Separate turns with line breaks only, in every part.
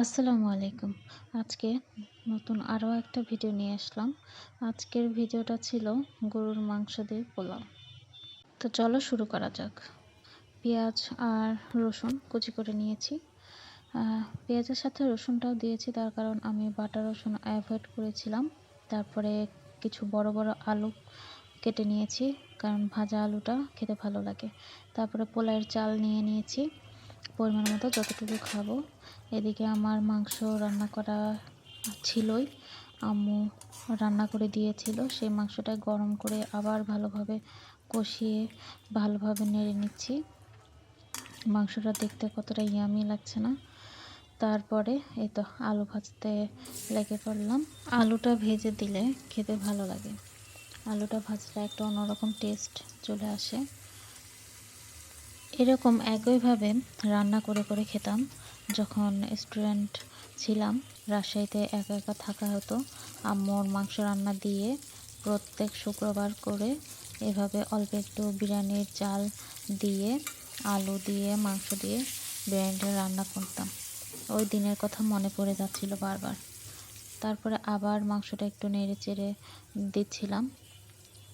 আসসালামু আলাইকুম। আজকে নতুন আরও একটা ভিডিও নিয়ে আসলাম। আজকের ভিডিওটা ছিল গরুর মাংস দিয়ে পোলাও। তো চলো শুরু করা যাক। পেঁয়াজ আর রসুন কুচি করে নিয়েছি। পেঁয়াজের সাথে রসুনটাও দিয়েছি, তার কারণ আমি বাটা রসুন অ্যাভয়েড করেছিলাম। তারপরে কিছু বড় বড় আলু কেটে নিয়েছি, কারণ ভাজা আলুটা খেতে ভালো লাগে। তারপরে পোলাইয়ের চাল নিয়ে নিয়েছি। পরিমাণ মতো যতটুকু খাব। এদিকে আমার মাংস রান্না করা ছিলই। আম্মু রান্না করে দিয়েছিল। সেই মাংসটা গরম করে আবার ভালোভাবে কষিয়ে ভালোভাবে নেড়ে নিচ্ছি। মাংসটা দেখতে কতটা ইয়ামি লাগছে না? তারপরে এই তো আলু ভাজতে লেগে পড়লাম। আলুটা ভেজে দিলে খেতে ভালো লাগে। আলুটা ভাজলে একটা অন্যরকম টেস্ট চলে আসে। এরকম একইভাবে রান্না করে করে খেতাম। যখন স্টুডেন্ট ছিলাম, রাজশাহীতে একা একা থাকা হতো। আম্মুর মাংস রান্না দিয়ে প্রত্যেক শুক্রবার করে এভাবে অল্প একটু বিরিয়ানির চাল দিয়ে, আলু দিয়ে, মাংস দিয়ে বিরিয়ানিটা রান্না করতাম। ওই দিনের কথা মনে পড়ে যাচ্ছিল বারবার। তারপরে আবার মাংসটা একটু নেড়ে চেড়ে দিচ্ছিলাম।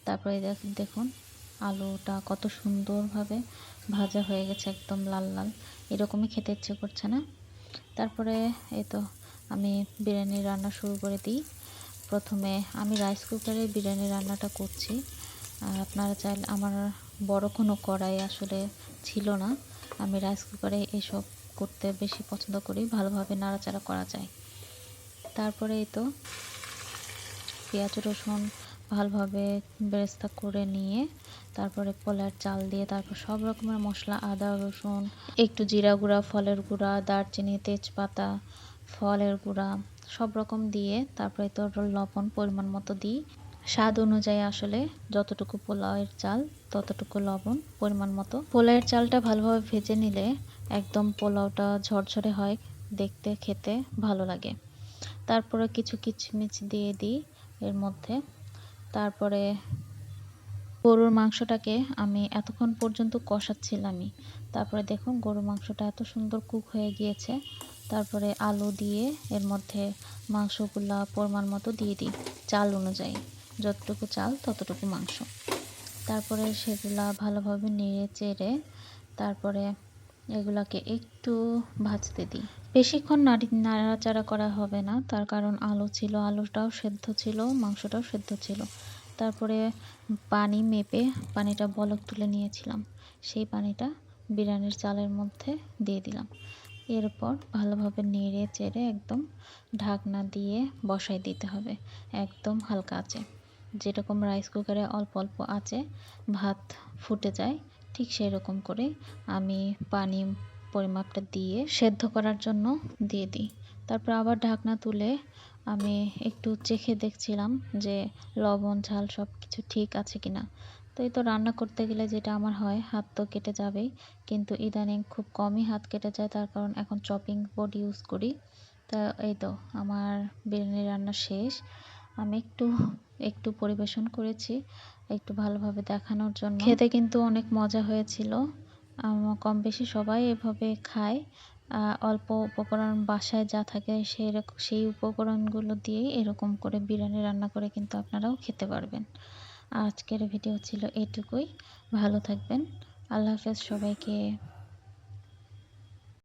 তারপরে দেখুন আলুটা কত সুন্দরভাবে ভাজা হয়ে গেছে একদম লাল লাল। এরকমই খেতে ইচ্ছে করছে না? তারপরে এই তো আমি বিরিয়ানি রান্না শুরু করে দিই। প্রথমে আমি রাইস কুকারে বিরিয়ানি রান্নাটা করছি। আর আপনারা চাইলে, আমার বড় কোনো কড়াই আসলে ছিল না। আমি রাইস কুকারে এসব করতে বেশি পছন্দ করি, ভালোভাবে নাড়াচাড়া করা যায়। তারপরে এই তো পেঁয়াজ রসুন ভালোভাবে বেরেস্তা করে নিয়ে তারপরে পোলার চাল দিয়ে তারপর সব রকমের মশলা, আদা, রসুন, একটু জিরা গুঁড়া, ফলের গুঁড়া, দারচিনি, তেজপাতা, ফলের গুঁড়া সব রকম দিয়ে তারপরে তো লবণ পরিমাণ মতো দিই। স্বাদ অনুযায়ী আসলে যতটুকু পোলাওয়ের চাল, ততটুকু লবণ পরিমাণ মতো। পোলাওয়ের চালটা ভালোভাবে ভেজে নিলে একদম পোলাওটা ঝরঝরে হয়, দেখতে, খেতে ভালো লাগে। তারপরে কিছু কিচমিচ দিয়ে দিই এর মধ্যে। তারপরে গরুর মাংসটাকে আমি এতক্ষণ পর্যন্ত কষাচ্ছিলামই। তারপরে দেখুন গরুর মাংসটা এত সুন্দর কুক হয়ে গিয়েছে। তারপরে আলু দিয়ে এর মধ্যে মাংসগুলা পরিমাণ মতো দিয়ে দিই, চাল অনুযায়ী। যতটুকু চাল, ততটুকু মাংস। তারপরে সেগুলা ভালোভাবে নেড়ে চেড়ে তারপরে এগুলাকে একটু ভাজতে দিই। বেশিক্ষণ নাড়ি, নাড়াচাড়া করা হবে না। তার কারণ আলু ছিল, আলুটাও সেদ্ধ ছিল, মাংসটাও সেদ্ধ ছিল। তারপরে পানি মেপে পানিটা বলক তুলে নিয়েছিলাম। সেই পানিটা বিরিয়ানির চালের মধ্যে দিয়ে দিলাম। এরপর ভালোভাবে নেড়ে চেড়ে একদম ঢাকনা দিয়ে বসাই দিতে হবে। একদম হালকা আছে যেরকম রাইস কুকারে অল্প অল্প আছে ভাত ফুটে যায় ঠিক সেই রকম করে আমি পানি পরিমাপটা দিয়ে সেদ্ধ করার জন্য দিয়ে দিই। তারপর আবার ঢাকনা তুলে আমি একটু চেখে দেখছিলাম যে লবণ, ঝাল সব কিছু ঠিক আছে কিনা। তো এই তো রান্না করতে গেলে যেটা আমার হয়, হাত তো কেটে যাবেই। কিন্তু ইদানিং খুব কমই হাত কেটে যায়, তার কারণ এখন চপিং বোর্ড ইউজ করি। তা এই তো, আমার বিরিয়ানি রান্না শেষ। আমি একটু একটু পরিবেশন করেছি একটু ভালোভাবে দেখানোর জন্য। খেতে কিন্তু অনেক মজা হয়েছিল। কম বেশি সবাই এভাবে খায়। অল্প উপকরণ বাসায় যা থাকে সেই সেই উপকরণগুলো দিয়েই এরকম করে বিরিয়ানি রান্না করে কিন্তু আপনারাও খেতে পারবেন। আজকের ভিডিও ছিল এটুকুই। ভালো থাকবেন। আল্লাহ হাফেজ সবাইকে।